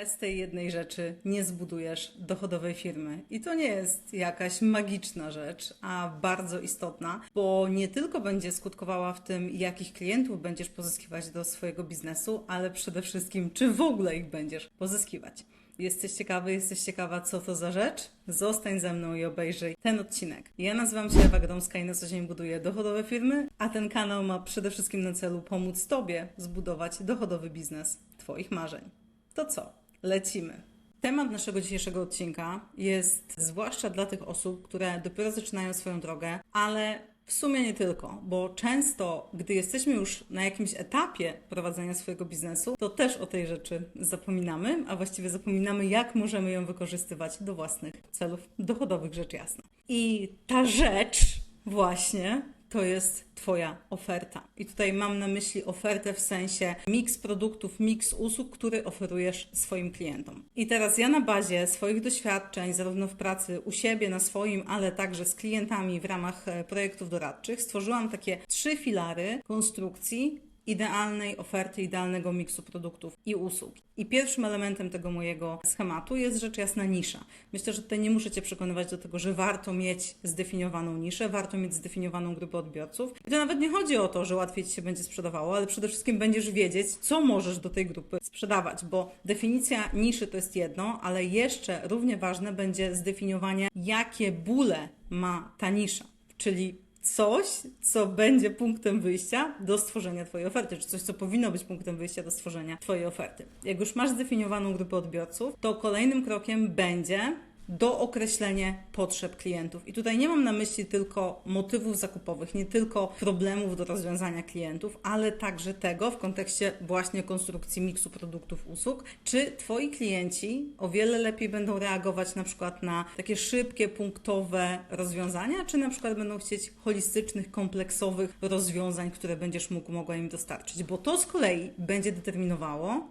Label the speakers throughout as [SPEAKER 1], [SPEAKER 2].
[SPEAKER 1] bez tej jednej rzeczy nie zbudujesz dochodowej firmy. I to nie jest jakaś magiczna rzecz, a bardzo istotna, bo nie tylko będzie skutkowała w tym, jakich klientów będziesz pozyskiwać do swojego biznesu, ale przede wszystkim, czy w ogóle ich będziesz pozyskiwać. Jesteś ciekawy, jesteś ciekawa, co to za rzecz? Zostań ze mną i obejrzyj ten odcinek. Ja nazywam się Ewa Gadomska i na co dzień buduję dochodowe firmy, a ten kanał ma przede wszystkim na celu pomóc Tobie zbudować dochodowy biznes Twoich marzeń. To co? Lecimy. Temat naszego dzisiejszego odcinka jest zwłaszcza dla tych osób, które dopiero zaczynają swoją drogę, ale w sumie nie tylko, bo często, gdy jesteśmy już na jakimś etapie prowadzenia swojego biznesu, to też o tej rzeczy zapominamy, a właściwie zapominamy, jak możemy ją wykorzystywać do własnych celów dochodowych, rzecz jasna. I ta rzecz właśnie to jest Twoja oferta. I tutaj mam na myśli ofertę w sensie miks produktów, miks usług, który oferujesz swoim klientom. I teraz ja na bazie swoich doświadczeń, zarówno w pracy u siebie, na swoim, ale także z klientami w ramach e, projektów doradczych, stworzyłam takie trzy filary konstrukcji idealnej oferty, idealnego miksu produktów i usług. I pierwszym elementem tego mojego schematu jest rzecz jasna nisza. Myślę, że tutaj nie muszę Cię przekonywać do tego, że warto mieć zdefiniowaną niszę, warto mieć zdefiniowaną grupę odbiorców. I to nawet nie chodzi o to, że łatwiej Ci się będzie sprzedawało, ale przede wszystkim będziesz wiedzieć, co możesz do tej grupy sprzedawać, bo definicja niszy to jest jedno, ale jeszcze równie ważne będzie zdefiniowanie, jakie bóle ma ta nisza. Czyli coś, co będzie punktem wyjścia do stworzenia Twojej oferty, czy coś, co powinno być punktem wyjścia do stworzenia Twojej oferty. Jak już masz zdefiniowaną grupę odbiorców, to kolejnym krokiem będzie dookreślenie potrzeb klientów. I tutaj nie mam na myśli tylko motywów zakupowych, nie tylko problemów do rozwiązania klientów, ale także tego w kontekście właśnie konstrukcji miksu produktów, usług, czy Twoi klienci o wiele lepiej będą reagować na przykład na takie szybkie, punktowe rozwiązania, czy na przykład będą chcieć holistycznych, kompleksowych rozwiązań, które będziesz mógł, mogła im dostarczyć, bo to z kolei będzie determinowało,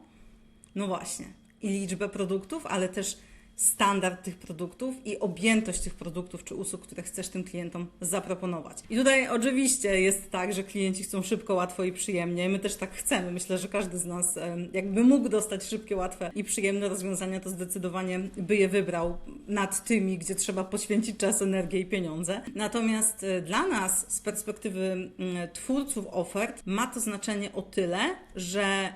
[SPEAKER 1] no właśnie, i liczbę produktów, ale też standard tych produktów i objętość tych produktów czy usług, które chcesz tym klientom zaproponować. I tutaj oczywiście jest tak, że klienci chcą szybko, łatwo i przyjemnie. My też tak chcemy. Myślę, że każdy z nas jakby mógł dostać szybkie, łatwe i przyjemne rozwiązania, to zdecydowanie by je wybrał nad tymi, gdzie trzeba poświęcić czas, energię i pieniądze. Natomiast e, dla nas z perspektywy mm, twórców ofert ma to znaczenie o tyle, że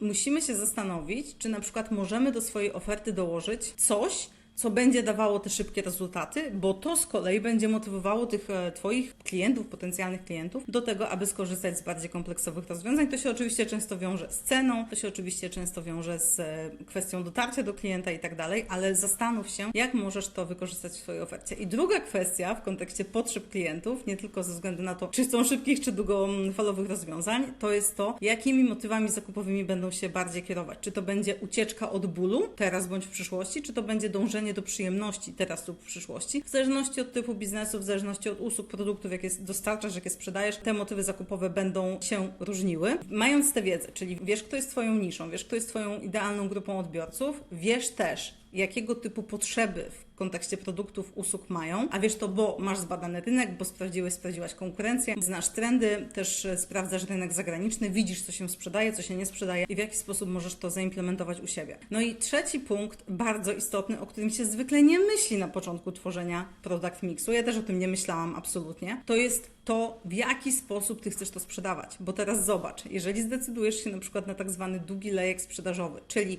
[SPEAKER 1] musimy się zastanowić, czy na przykład możemy do swojej oferty dołożyć coś, co będzie dawało te szybkie rezultaty, bo to z kolei będzie motywowało tych e, Twoich klientów, potencjalnych klientów do tego, aby skorzystać z bardziej kompleksowych rozwiązań. To się oczywiście często wiąże z ceną, to się oczywiście często wiąże z e, kwestią dotarcia do klienta i tak dalej, ale zastanów się, jak możesz to wykorzystać w swojej ofercie. I druga kwestia w kontekście potrzeb klientów, nie tylko ze względu na to, czy chcą szybkich, czy długofalowych rozwiązań, to jest to, jakimi motywami zakupowymi będą się bardziej kierować. Czy to będzie ucieczka od bólu, teraz bądź w przyszłości, czy to będzie dążenie do przyjemności teraz lub w przyszłości. W zależności od typu biznesu, w zależności od usług, produktów, jakie dostarczasz, jakie sprzedajesz, te motywy zakupowe będą się różniły. Mając tę wiedzę, czyli wiesz, kto jest Twoją niszą, wiesz, kto jest Twoją idealną grupą odbiorców, wiesz też, jakiego typu potrzeby w kontekście produktów, usług mają, a wiesz to, bo masz zbadany rynek, bo sprawdziłeś, sprawdziłaś konkurencję, znasz trendy, też e, sprawdzasz rynek zagraniczny, widzisz, co się sprzedaje, co się nie sprzedaje i w jaki sposób możesz to zaimplementować u siebie. No i trzeci punkt, bardzo istotny, o którym się zwykle nie myśli na początku tworzenia product mixu, ja też o tym nie myślałam absolutnie, to jest to, w jaki sposób ty chcesz to sprzedawać. Bo teraz zobacz, jeżeli zdecydujesz się na przykład na tak zwany długi lejek sprzedażowy, czyli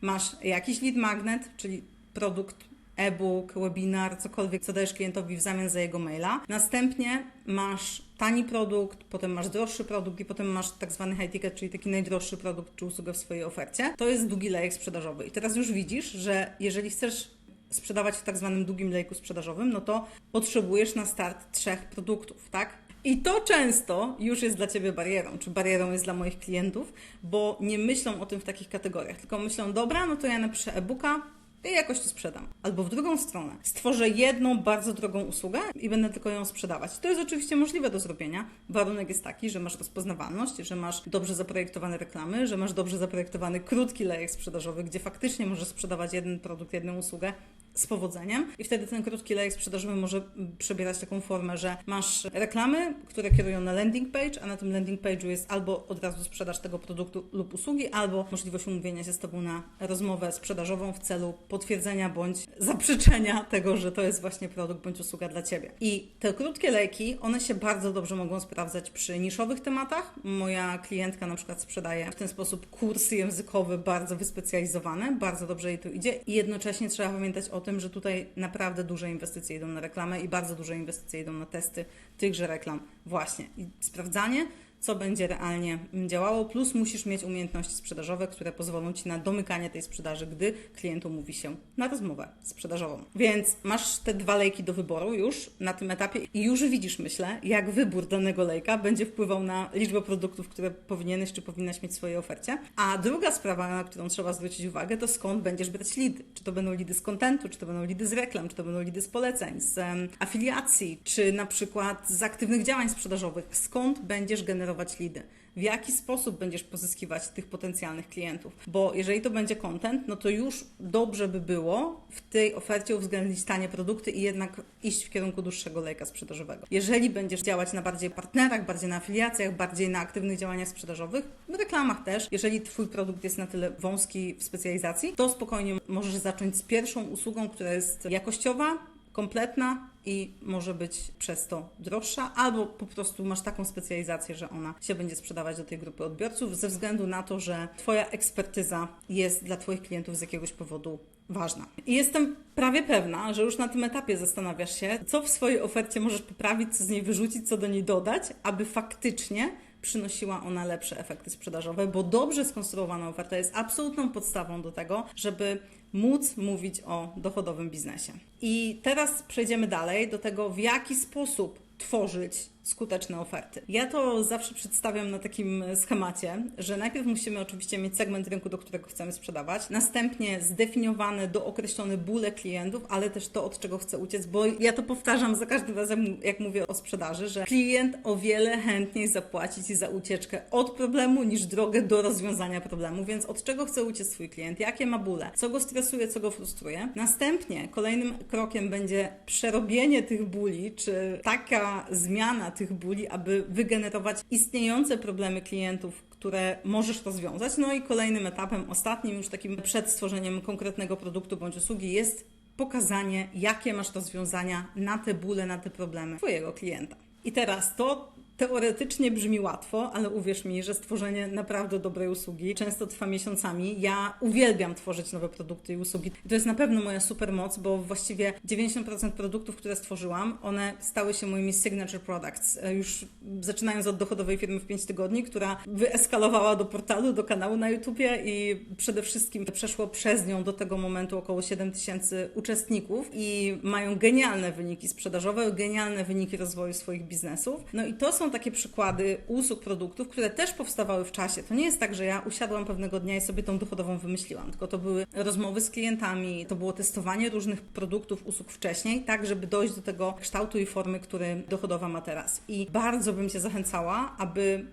[SPEAKER 1] masz jakiś lead magnet, czyli produkt e-book, webinar, cokolwiek, co dajesz klientowi w zamian za jego maila. Następnie masz tani produkt, potem masz droższy produkt i potem masz tak zwany high ticket, czyli taki najdroższy produkt czy usługę w swojej ofercie. To jest długi lejek sprzedażowy. I teraz już widzisz, że jeżeli chcesz sprzedawać w tak zwanym długim lejku sprzedażowym, no to potrzebujesz na start trzech produktów, tak? I to często już jest dla Ciebie barierą, czy barierą jest dla moich klientów, bo nie myślą o tym w takich kategoriach, tylko myślą, dobra, no to ja napiszę e-booka, i jakoś to sprzedam. Albo w drugą stronę. Stworzę jedną bardzo drogą usługę i będę tylko ją sprzedawać. To jest oczywiście możliwe do zrobienia. Warunek jest taki, że masz rozpoznawalność, że masz dobrze zaprojektowane reklamy, że masz dobrze zaprojektowany krótki lejek sprzedażowy, gdzie faktycznie możesz sprzedawać jeden produkt, jedną usługę z powodzeniem i wtedy ten krótki lejek sprzedażowy może przebierać taką formę, że masz reklamy, które kierują na landing page, a na tym landing page'u jest albo od razu sprzedaż tego produktu lub usługi, albo możliwość umówienia się z Tobą na rozmowę sprzedażową w celu potwierdzenia bądź zaprzeczenia tego, że to jest właśnie produkt bądź usługa dla Ciebie. I te krótkie lejki, one się bardzo dobrze mogą sprawdzać przy niszowych tematach. Moja klientka na przykład sprzedaje w ten sposób kursy językowe bardzo wyspecjalizowane, bardzo dobrze jej to idzie i jednocześnie trzeba pamiętać o tym, że tutaj naprawdę duże inwestycje idą na reklamę i bardzo duże inwestycje idą na testy tychże reklam. Właśnie. I sprawdzanie co będzie realnie działało, plus musisz mieć umiejętności sprzedażowe, które pozwolą Ci na domykanie tej sprzedaży, gdy klient umówi się na rozmowę sprzedażową. Więc masz te dwa lejki do wyboru już na tym etapie i już widzisz, myślę, jak wybór danego lejka będzie wpływał na liczbę produktów, które powinieneś czy powinnaś mieć w swojej ofercie. A druga sprawa, na którą trzeba zwrócić uwagę, to skąd będziesz brać lidy. Czy to będą lidy z kontentu, czy to będą lidy z reklam, czy to będą lidy z poleceń, z um, afiliacji, czy na przykład z aktywnych działań sprzedażowych. Skąd będziesz generować generować lidy, w jaki sposób będziesz pozyskiwać tych potencjalnych klientów. Bo jeżeli to będzie content, no to już dobrze by było w tej ofercie uwzględnić tanie produkty i jednak iść w kierunku dłuższego lejka sprzedażowego. Jeżeli będziesz działać na bardziej partnerach, bardziej na afiliacjach, bardziej na aktywnych działaniach sprzedażowych, w reklamach też, jeżeli Twój produkt jest na tyle wąski w specjalizacji, to spokojnie możesz zacząć z pierwszą usługą, która jest jakościowa, kompletna i może być przez to droższa, albo po prostu masz taką specjalizację, że ona się będzie sprzedawać do tej grupy odbiorców, ze względu na to, że Twoja ekspertyza jest dla Twoich klientów z jakiegoś powodu ważna. I jestem prawie pewna, że już na tym etapie zastanawiasz się, co w swojej ofercie możesz poprawić, co z niej wyrzucić, co do niej dodać, aby faktycznie przynosiła ona lepsze efekty sprzedażowe, bo dobrze skonstruowana oferta jest absolutną podstawą do tego, żeby móc mówić o dochodowym biznesie. I teraz przejdziemy dalej do tego, w jaki sposób tworzyć skuteczne oferty. Ja to zawsze przedstawiam na takim schemacie, że najpierw musimy oczywiście mieć segment rynku, do którego chcemy sprzedawać, następnie zdefiniowane, dookreślone bóle klientów, ale też to, od czego chcę uciec, bo ja to powtarzam za każdym razem, jak mówię o sprzedaży, że klient o wiele chętniej zapłaci Ci za ucieczkę od problemu niż drogę do rozwiązania problemu, więc od czego chce uciec Twój klient, jakie ma bóle, co go stresuje, co go frustruje. Następnie kolejnym krokiem będzie przerobienie tych bóli, czy taka zmiana tych bóli, aby wygenerować istniejące problemy klientów, które możesz rozwiązać. No i kolejnym etapem, ostatnim już takim przed stworzeniem konkretnego produktu bądź usługi jest pokazanie, jakie masz rozwiązania na te bóle, na te problemy Twojego klienta. I teraz to Teoretycznie brzmi łatwo, ale uwierz mi, że stworzenie naprawdę dobrej usługi często trwa miesiącami. Ja uwielbiam tworzyć nowe produkty i usługi. I to jest na pewno moja super moc, bo właściwie 90% produktów, które stworzyłam, one stały się moimi signature products. E, już zaczynając od dochodowej firmy w 5 tygodni, która wyeskalowała do portalu, do kanału na YouTubie i przede wszystkim przeszło przez nią do tego momentu około 7 tysięcy uczestników i mają genialne wyniki sprzedażowe, genialne wyniki rozwoju swoich biznesów. No i to są takie przykłady usług, produktów, które też powstawały w czasie. To nie jest tak, że ja usiadłam pewnego dnia i sobie tą dochodową wymyśliłam, tylko to były rozmowy z klientami, to było testowanie różnych produktów, usług wcześniej, tak żeby dojść do tego kształtu i formy, który dochodowa ma teraz. I bardzo bym Cię zachęcała, aby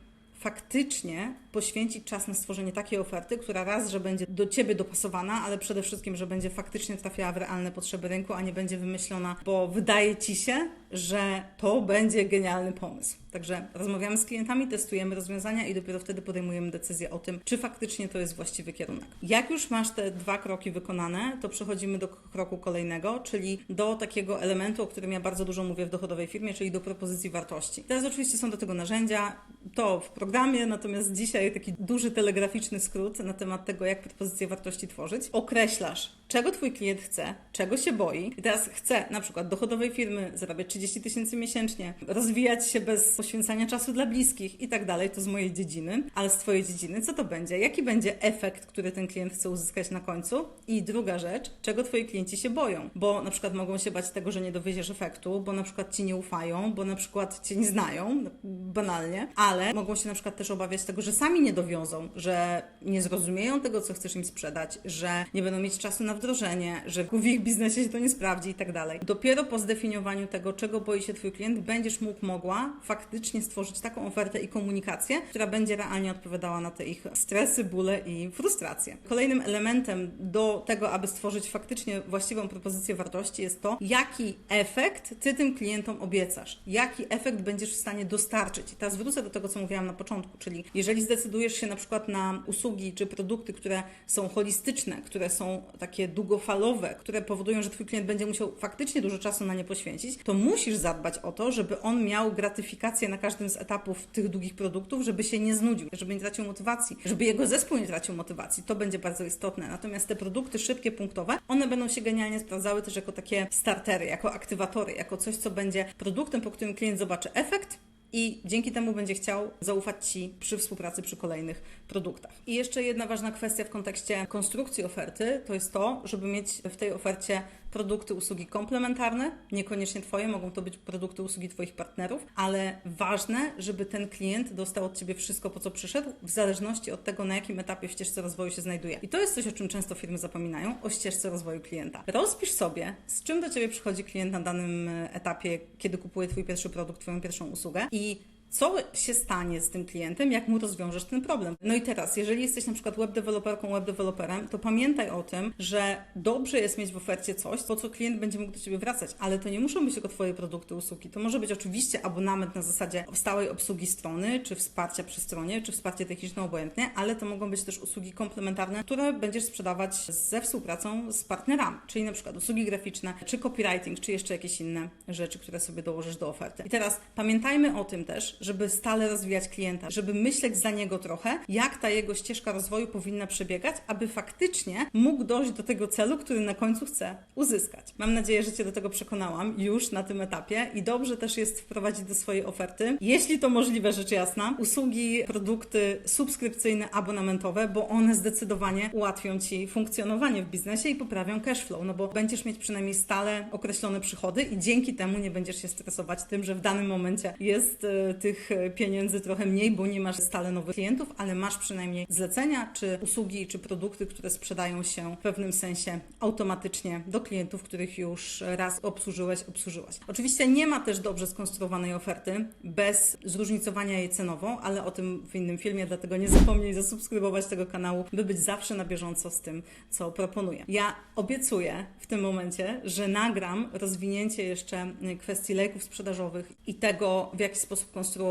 [SPEAKER 1] faktycznie poświęcić czas na stworzenie takiej oferty, która raz, że będzie do Ciebie dopasowana, ale przede wszystkim, że będzie faktycznie trafiała w realne potrzeby rynku, a nie będzie wymyślona, bo wydaje Ci się, że to będzie genialny pomysł. Także rozmawiamy z klientami, testujemy rozwiązania i dopiero wtedy podejmujemy decyzję o tym, czy faktycznie to jest właściwy kierunek. Jak już masz te dwa kroki wykonane, to przechodzimy do kroku kolejnego, czyli do takiego elementu, o którym ja bardzo dużo mówię w dochodowej firmie, czyli do propozycji wartości. Teraz oczywiście są do tego narzędzia, to w programie, natomiast dzisiaj taki duży telegraficzny skrót na temat tego, jak propozycję wartości tworzyć. Określasz, czego Twój klient chce, czego się boi. I teraz chce na przykład dochodowej firmy zarabiać 30 tysięcy miesięcznie, rozwijać się bez poświęcania czasu dla bliskich i tak dalej. To z mojej dziedziny, ale z Twojej dziedziny, co to będzie? Jaki będzie efekt, który ten klient chce uzyskać na końcu? I druga rzecz, czego Twoi klienci się boją? Bo na przykład mogą się bać tego, że nie dowieziesz efektu, bo na przykład Ci nie ufają, bo na przykład Cię nie znają, banalnie, ale mogą się na przykład też obawiać tego, że sami nie dowiozą, że nie zrozumieją tego, co chcesz im sprzedać, że nie będą mieć czasu na wdrożenie, że w ich biznesie się to nie sprawdzi i tak dalej. Dopiero po zdefiniowaniu tego, czego boi się Twój klient, będziesz mógł, mogła faktycznie stworzyć taką ofertę i komunikację, która będzie realnie odpowiadała na te ich stresy, bóle i frustracje. Kolejnym elementem do tego, aby stworzyć faktycznie właściwą propozycję wartości jest to, jaki efekt Ty tym klientom obiecasz, jaki efekt będziesz w stanie dostarczyć. I teraz wrócę do tego, co mówiłam na początku, czyli jeżeli zdecydujesz się na przykład na usługi czy produkty, które są holistyczne, które są takie długofalowe, które powodują, że Twój klient będzie musiał faktycznie dużo czasu na nie poświęcić, to musisz zadbać o to, żeby on miał gratyfikację na każdym z etapów tych długich produktów, żeby się nie znudził, żeby nie tracił motywacji, żeby jego zespół nie tracił motywacji. To będzie bardzo istotne. Natomiast te produkty szybkie, punktowe, one będą się genialnie sprawdzały też jako takie startery, jako aktywatory, jako coś, co będzie produktem, po którym klient zobaczy efekt, i dzięki temu będzie chciał zaufać Ci przy współpracy przy kolejnych produktach. I jeszcze jedna ważna kwestia w kontekście konstrukcji oferty to jest to, żeby mieć w tej ofercie produkty, usługi komplementarne, niekoniecznie Twoje, mogą to być produkty, usługi Twoich partnerów, ale ważne, żeby ten klient dostał od Ciebie wszystko, po co przyszedł, w zależności od tego, na jakim etapie w ścieżce rozwoju się znajduje. I to jest coś, o czym często firmy zapominają, o ścieżce rozwoju klienta. Rozpisz sobie, z czym do Ciebie przychodzi klient na danym etapie, kiedy kupuje Twój pierwszy produkt, Twoją pierwszą usługę i the co się stanie z tym klientem, jak mu rozwiążesz ten problem. No i teraz, jeżeli jesteś na przykład web deweloperką, web deweloperem, to pamiętaj o tym, że dobrze jest mieć w ofercie coś, po co klient będzie mógł do Ciebie wracać, ale to nie muszą być tylko Twoje produkty, usługi. To może być oczywiście abonament na zasadzie stałej obsługi strony, czy wsparcia przy stronie, czy wsparcie techniczne obojętnie, ale to mogą być też usługi komplementarne, które będziesz sprzedawać ze współpracą z partnerami, czyli na przykład usługi graficzne, czy copywriting, czy jeszcze jakieś inne rzeczy, które sobie dołożysz do oferty. I teraz pamiętajmy o tym też, żeby stale rozwijać klienta, żeby myśleć za niego trochę, jak ta jego ścieżka rozwoju powinna przebiegać, aby faktycznie mógł dojść do tego celu, który na końcu chce uzyskać. Mam nadzieję, że Cię do tego przekonałam już na tym etapie i dobrze też jest wprowadzić do swojej oferty, jeśli to możliwe, rzecz jasna, usługi, produkty subskrypcyjne, abonamentowe, bo one zdecydowanie ułatwią Ci funkcjonowanie w biznesie i poprawią cash flow, no bo będziesz mieć przynajmniej stale określone przychody i dzięki temu nie będziesz się stresować tym, że w danym momencie jest y, tych tych e, pieniędzy trochę mniej, bo nie masz stale nowych klientów, ale masz przynajmniej zlecenia, czy usługi, czy produkty, które sprzedają się w pewnym sensie automatycznie do klientów, których już raz obsłużyłeś, obsłużyłaś. Oczywiście nie ma też dobrze skonstruowanej oferty bez zróżnicowania jej cenowo, ale o tym w innym filmie, dlatego nie zapomnij zasubskrybować tego kanału, by być zawsze na bieżąco z tym, co proponuję. Ja obiecuję w tym momencie, że nagram rozwinięcie jeszcze kwestii lejków sprzedażowych i tego, w jaki sposób konstruować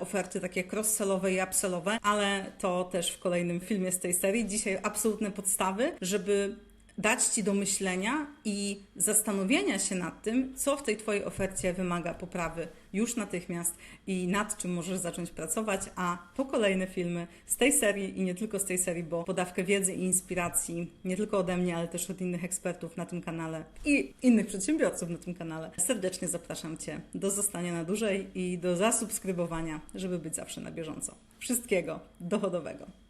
[SPEAKER 1] oferty takie cross-sellowe i upsellowe, ale to też w kolejnym filmie z tej serii. Dzisiaj absolutne podstawy, żeby dać Ci do myślenia i zastanowienia się nad tym, co w tej Twojej ofercie wymaga poprawy już natychmiast i nad czym możesz zacząć pracować, a po kolejne filmy z tej serii i nie tylko z tej serii, bo podawkę wiedzy i inspiracji nie tylko ode mnie, ale też od innych ekspertów na tym kanale i innych przedsiębiorców na tym kanale. Serdecznie zapraszam Cię do zostania na dłużej i do zasubskrybowania, żeby być zawsze na bieżąco. Wszystkiego dochodowego.